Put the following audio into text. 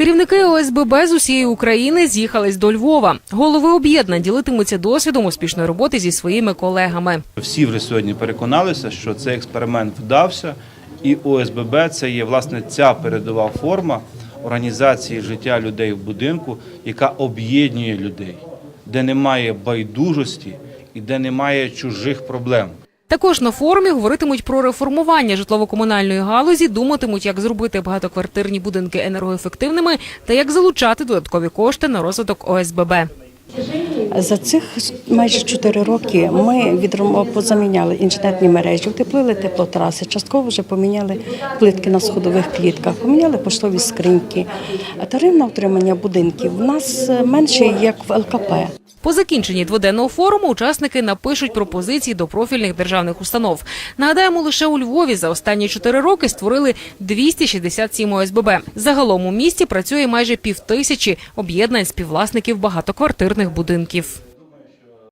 Керівники ОСББ з усієї України з'їхались до Львова. Голови об'єднань ділитимуться досвідом успішної роботи зі своїми колегами. Всі вже сьогодні переконалися, що цей експеримент вдався, і ОСББ це є власне ця передова форма організації життя людей в будинку, яка об'єднує людей, де немає байдужості і де немає чужих проблем. Також на форумі говоритимуть про реформування житлово-комунальної галузі, думатимуть, як зробити багатоквартирні будинки енергоефективними та як залучати додаткові кошти на розвиток ОСББ. За цих майже 4 роки ми позаміняли інженерні мережі, утеплили теплотраси, частково вже поміняли плитки на сходових клітках, поміняли поштові скриньки. Тариф на утримання будинків у нас е, менший, як в ЛКП. По закінченні дводенного форуму учасники напишуть пропозиції до профільних державних установ. Нагадаємо, лише у Львові за останні чотири роки створили 267 ОСББ. Загалом у місті працює майже півтисячі об'єднань співвласників багатоквартирних будинків.